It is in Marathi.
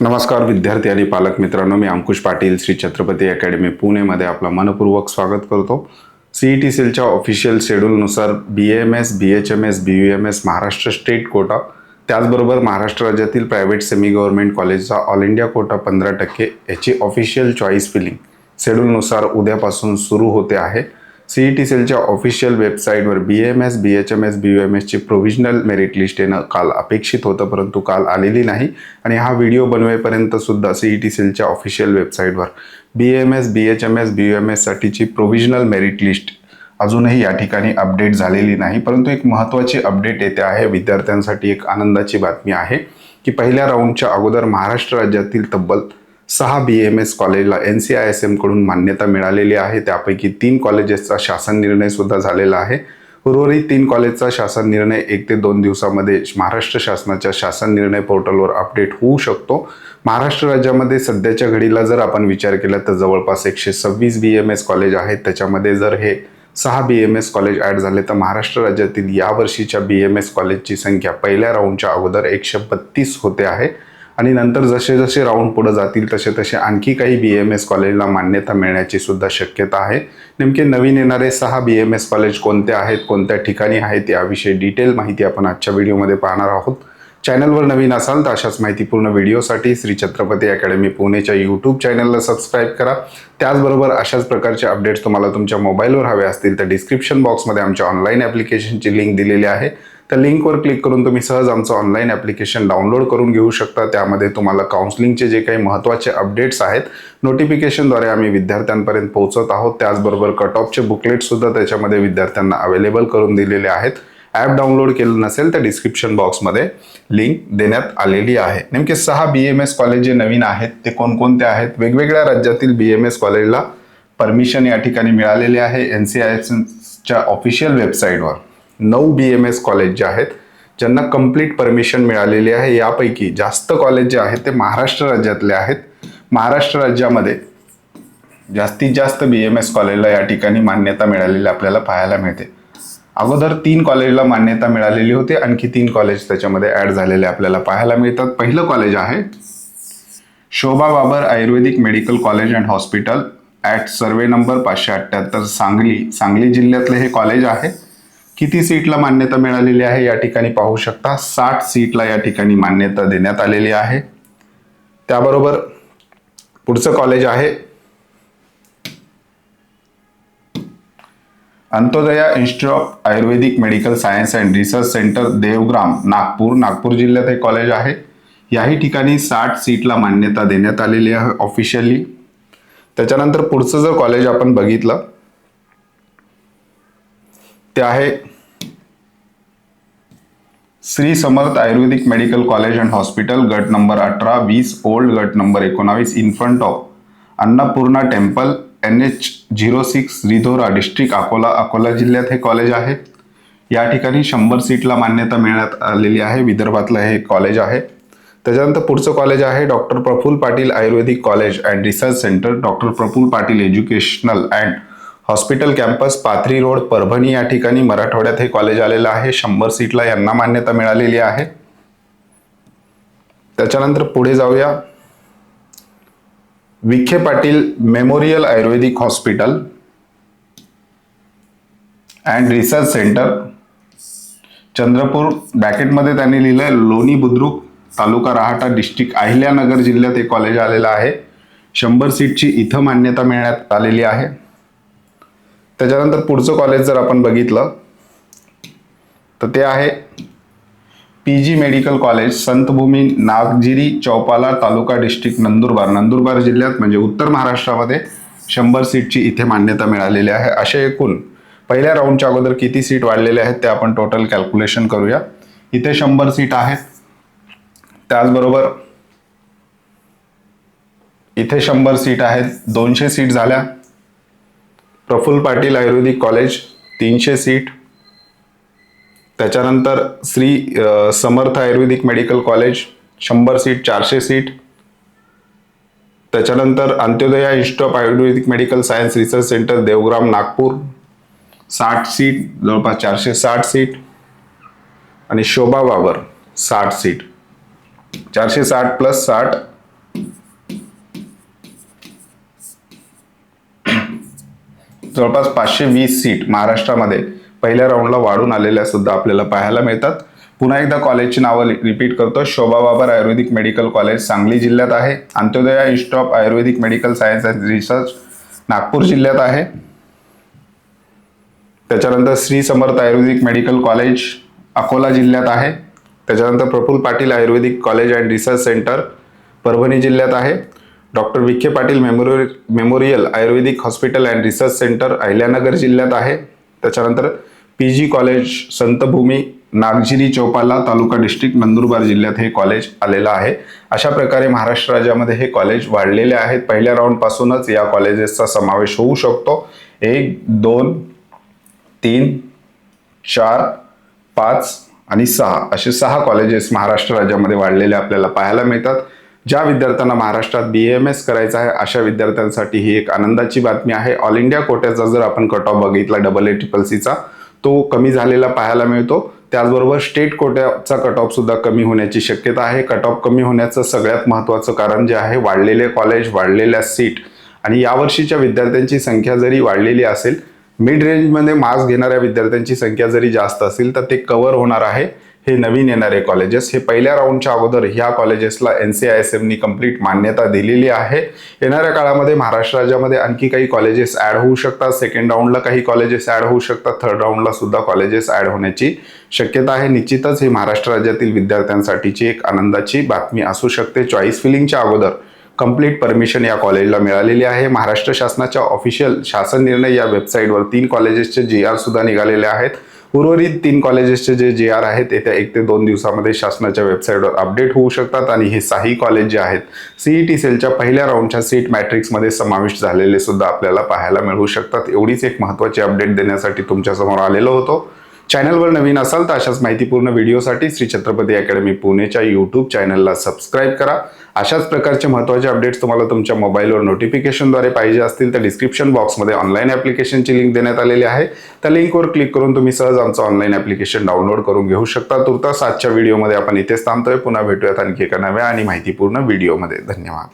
नमस्कार विद्यार्थी आणि पालक मित्रांनो मी अंकुश पाटील श्री छत्रपती अकॅडमी पुणेमध्ये आपलं मनपूर्वक स्वागत करतो. सी ई टी सेलच्या official शेड्यूलनुसार B M S B H M S B U M S Maharashtra state quota त्याचबरोबर महाराष्ट्र राज्यातील प्रायव्हेट सेमी गव्हर्नमेंट कॉलेजचा ऑल इंडिया कोटा पंधरा टक्के याची ऑफिशियल चॉईस फिलिंग शेड्यूलनुसार उद्यापासून सुरू होते आहे. सी ई टी सेलच्या ऑफिशियल वेबसाईटवर B M S B H M S B U M एसची प्रोव्हिजनल मेरिट लिस्ट येणं काल अपेक्षित होतं परंतु काल आलेली नाही. आणि हा व्हिडिओ बनवेपर्यंत सुद्धा सी ई टी सेलच्या ऑफिशियल वेबसाईटवर B M S B H M S B U M एससाठीची provisional merit list अजूनही या ठिकाणी अपडेट झालेली नाही. परंतु एक महत्त्वाची अपडेट येते आहे. विद्यार्थ्यांसाठी एक आनंदाची बातमी आहे की पहिल्या राऊंडच्या अगोदर महाराष्ट्र राज्यातील तब्बल सहा बी एम एस कॉलेजला एन सी आय एस एमकडून मान्यता मिळालेली आहे. त्यापैकी तीन कॉलेजेसचा शासन निर्णयसुद्धा झालेला आहे. उर्वरित तीन कॉलेजचा शासन निर्णय एक ते दोन दिवसामध्ये महाराष्ट्र शासनाच्या शासन निर्णय पोर्टलवर अपडेट होऊ शकतो. महाराष्ट्र राज्यामध्ये सध्याच्या घडीला जर आपण विचार केला तर जवळपास एकशे सव्वीस बी एम एस कॉलेज आहेत. त्याच्यामध्ये जर हे सहा B M S college add झाले तर महाराष्ट्र राज्यातील यावर्षीच्या बी एम एस कॉलेजची संख्या पहिल्या राऊंडच्या अगोदर एकशे बत्तीस होते आहे. आणि नंतर जसे जसे राऊंड पुढे जातील तसे तसे आणखी काही बी एम एस कॉलेजला मान्यता मिळण्याची सुद्धा शक्यता आहे. नेमके नवीन येणारे सहा बी एम एस कॉलेज कोणते आहेत कोणत्या ठिकाणी आहेत याविषयी डिटेल माहिती आपण आजच्या व्हिडिओमध्ये पाहणार आहोत. चॅनलवर नवीन असाल तर अशाच माहितीपूर्ण व्हिडिओसाठी श्री छत्रपती अकॅडमी पुणेच्या यूट्यूब चॅनलला सबस्क्राईब करा. त्याचबरोबर अशाच प्रकारचे अपडेट्स तुम्हाला तुमच्या मोबाईलवर हवे असतील तर डिस्क्रिप्शन बॉक्समध्ये आमच्या ऑनलाईन ॲप्लिकेशनची लिंक दिलेली आहे. त्या लिंकवर क्लिक करून तुम्ही सहज आमचं ऑनलाईन ॲप्लिकेशन डाउनलोड करून घेऊ शकता. त्यामध्ये तुम्हाला काउन्सलिंगचे जे काही महत्त्वाचे अपडेट्स आहेत नोटिफिकेशनद्वारे आम्ही विद्यार्थ्यांपर्यंत पोहोचत आहोत. त्याचबरोबर कट ऑफचे बुकलेटसुद्धा त्याच्यामध्ये विद्यार्थ्यांना अवेलेबल करून दिलेले आहेत. ॲप डाउनलोड केलं नसेल तर डिस्क्रिप्शन बॉक्समध्ये लिंक देण्यात आलेली आहे. नेमके सहा बी एम एस कॉलेज जे नवीन आहेत ते कोणकोणते आहेत? वेगवेगळ्या राज्यातील बी एम एस कॉलेजला परमिशन या ठिकाणी मिळालेले आहे. एन सी आय एसच्या ऑफिशियल वेबसाईटवर नऊ बी एम एस कॉलेज जे आहेत ज्यांना कंप्लीट परमिशन मिळालेली आहे. यापैकी जास्त कॉलेज जे आहेत ते महाराष्ट्र राज्यातले आहेत. महाराष्ट्र राज्यामध्ये जास्तीत जास्त बी एम एस कॉलेजला या ठिकाणी मान्यता मिळालेली आपल्याला पाहायला मिळते. अगोदर तीन कॉलेजला मान्यता मिळालेली होती आणखी तीन कॉलेज त्याच्यामध्ये ॲड झालेले आपल्याला पाहायला मिळतात. पहिलं कॉलेज आहे Shobha Babar ayurvedic medical college and hospital. At survey number पाचशे अठ्ठ्याहत्तर सांगली सांगली जिल्ह्यातले हे कॉलेज आहे. किती सीटला मान्यता मिळालेली आहे या ठिकाणी पाहू शकता. साठ सीटला या ठिकाणी मान्यता देण्यात आलेली आहे. त्याबरोबर पुढचं कॉलेज आहे Antyodaya institute of ayurvedic medical science and research centre Devgram Nagpur. Nagpur जिल्ह्यात हे कॉलेज आहे. याही ठिकाणी साठ सीटला मान्यता देण्यात आलेली आहे ऑफिशियली त्याच्यानंतर पुढचं जर कॉलेज आपण बघितलं ते आहे Shri Samarth Ayurvedic medical college and hospital गट नंबर अठरा वीस ओल्ड गट नंबर एकोणावीस in front of Annapurna temple N H zero six Ridhora district Akola Akola जिल्ह्यात हे कॉलेज आहे. या ठिकाणी शंभर सीटला मान्यता मिळण्यात आलेली आहे. विदर्भातलं हे कॉलेज आहे. त्याच्यानंतर पुढचं कॉलेज आहे doctor Praful Patil Ayurvedic college and research centre doctor Praful Patil educational and hospital campus Pathri road Parbhani या ठिकाणी मराठवाड्यात हे कॉलेज आलेलं आहे. शंभर सीटला यांना मान्यता मिळालेली आहे. त्याच्यानंतर पुढे जाऊया. Vikhe Patil memorial Ayurvedic hospital and research centre. Chandrapur बॅकेटमध्ये त्यांनी लिहिलं आहे लोणी बुद्रुक तालुका राहाटा डिस्ट्रिक्ट अहिल्यानगर जिल्ह्यात हे कॉलेज आलेलं आहे. शंभर सीटची इथं मान्यता मिळण्यात आलेली आहे. त्याच्यानंतर पुढचं कॉलेज जर आपण बघितलं तर ते आहे P G medical college Santbhumi Nagjiri Choupala taluka district Nandurbar. Nandurbar जिल्ह्यात म्हणजे उत्तर महाराष्ट्रामध्ये शंभर सीटची इथे मान्यता मिळालेली आहे. असे एकूण पहिल्या राऊंडच्या अगोदर किती सीट वाढलेले आहेत ते आपण टोटल कॅल्क्युलेशन करूया. इथे शंभर सीट आहेत. त्याचबरोबर इथे शंभर सीट आहेत. दोनशे सीट झाल्या. प्रफुल्ल पाटील आयुर्वेदिक कॉलेज तीनशे सीट. त्याच्यानंतर श्री समर्थ आयुर्वेदिक मेडिकल कॉलेज शंभर सीट चारशे सीट. त्याच्यानंतर Antyodaya institute of Ayurvedic medical science research centre Devgram Nagpur. साठ सीट जवळपास चारशे साठ सीट. आणि शोभा वावर साठ सीट. चारशे साठ प्लस साठ. जवळपास पाचशे वीस सीट महाराष्ट्रामध्ये. पहिल्या राऊंडला वाढून आलेल्या सुद्धा आपल्याला पाहायला मिळतात. पुन्हा एकदा कॉलेजची नावं रिपीट करतो. शोभा बाबर आयुर्वेदिक मेडिकल कॉलेज सांगली जिल्ह्यात आहे. Antyodaya institute of Ayurvedic medical science and research Nagpur जिल्ह्यात आहे. त्याच्यानंतर श्री समर्थ आयुर्वेदिक मेडिकल कॉलेज अकोला जिल्ह्यात आहे. त्याच्यानंतर Prafulla Patil Ayurvedic college and research centre Parbhani जिल्ह्यात आहे. Doctor Vikhe Patil memorial memorial Ayurvedic hospital and research centre Ahilyanagar जिल्ह्यात आहे. त्याच्यानंतर P G college Santbhumi Nagzari Choupala taluka district Nandurbar जिल्ह्यात हे कॉलेज आलेलं आहे. अशा प्रकारे महाराष्ट्र राज्यामध्ये हे कॉलेज वाढलेले आहेत. पहिल्या राऊंडपासूनच या कॉलेजेसचा समावेश होऊ शकतो. एक दोन तीन चार पाच आणि सहा असे सहा कॉलेजेस महाराष्ट्र राज्यामध्ये वाढलेले आपल्याला पाहायला मिळतात. ज्या विद्यार्थ्यांना महाराष्ट्रात बी एम एस करायचं आहे अशा विद्यार्थ्यांसाठी ही एक आनंदाची बातमी आहे. ऑल इंडिया कोट्याचा जर आपण कट ऑफ बघितला डबल ए ट्रिपल सीचा तो कमी झालेला पाहायला मिळतो. त्याचबरोबर स्टेट कोट्याचा कट ऑफ सुद्धा कमी होण्याची शक्यता आहे. कट ऑफ कमी होण्याचं सगळ्यात महत्त्वाचं कारण जे आहे वाढलेले कॉलेज वाढलेल्या सीट आणि यावर्षीच्या विद्यार्थ्यांची संख्या जरी वाढलेली असेल मिड रेंजमध्ये मार्क्स घेणाऱ्या विद्यार्थ्यांची संख्या जरी जास्त असेल तर ते कव्हर होणार आहे. हे नवीन येणारे कॉलेजेस हे पहिल्या राऊंडच्या अगोदर ह्या कॉलेजेसला एन सी आय एस एमनी कंप्लीट मान्यता दिलेली आहे. येणाऱ्या काळामध्ये महाराष्ट्र राज्यामध्ये आणखी काही कॉलेजेस ॲड होऊ शकतात. सेकंड राऊंडला काही कॉलेजेस ॲड होऊ शकतात. थर्ड राऊंडला सुद्धा कॉलेजेस ॲड होण्याची शक्यता आहे. निश्चितच ही महाराष्ट्र राज्यातील विद्यार्थ्यांसाठीची एक आनंदाची बातमी असू शकते. चॉईस फिलिंगच्या अगोदर कंप्लीट परमिशन या कॉलेजला मिळालेली आहे. महाराष्ट्र शासनाच्या ऑफिशियल शासन निर्णय या वेबसाईटवर तीन कॉलेजेसचे जे आर सुद्धा निघालेले आहेत. उर्वरित तीन कॉलेजेसचे जे जे आर आहेत येत्या एक ते दोन दिवसामध्ये शासनाच्या वेबसाईटवर अपडेट होऊ शकतात आणि हे साही कॉलेज जे आहेत सीईटी सेलच्या पहिल्या राऊंडच्या सीट मॅट्रिक्समध्ये समाविष्ट झालेले सुद्धा आपल्याला पाहायला मिळू शकतात. एवढीच एक महत्त्वाची अपडेट देण्यासाठी तुमच्यासमोर आलेलो होतो. चॅनलवर नवीन असाल तर अशाच माहितीपूर्ण व्हिडिओसाठी श्री छत्रपती अकॅडमी पुणेच्या यूट्यूब चॅनलला सबस्क्राईब करा. अशाच प्रकारचे महत्त्वाचे अपडेट्स तुम्हाला तुमच्या मोबाईलवर नोटिफिकेशनद्वारे पाहिजे असतील तर डिस्क्रिप्शन बॉक्समध्ये ऑनलाईन ॲप्लिकेशनची लिंक देण्यात आलेली आहे. त्या लिंकवर क्लिक करून तुम्ही सहज आमचं ऑनलाईन ॲप्लिकेशन डाउनलोड करून घेऊ शकता. तुर्तास आजच्या व्हिडिओमध्ये आपण इथेच थांबतोय. पुन्हा भेटूयात आणखी एका नव्या आणि माहितीपूर्ण व्हिडिओमध्ये धन्यवाद.